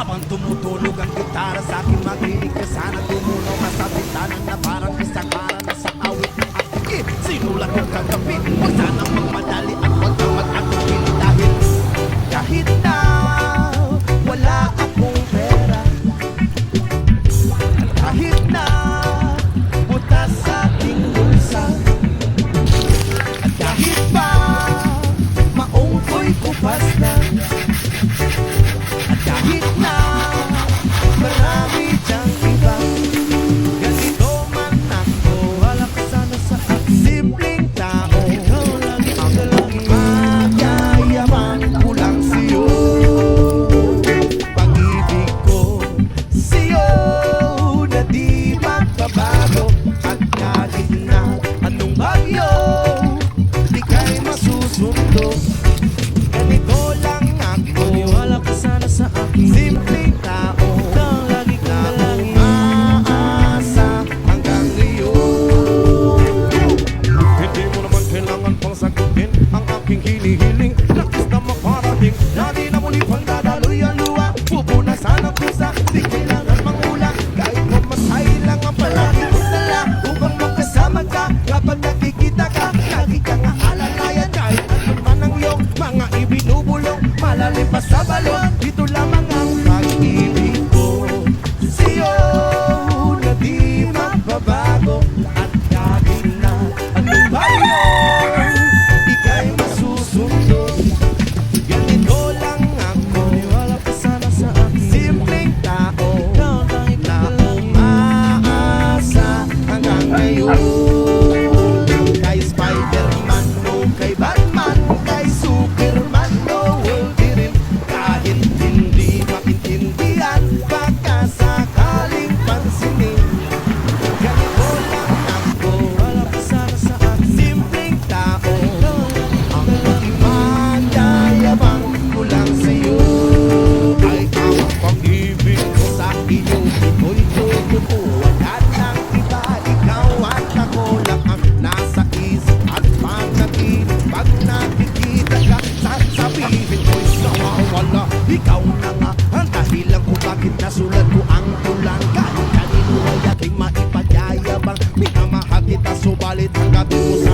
avanto muto lugan guitarra sabe magnifica sana como não passa pitana na para baby, no parler de ton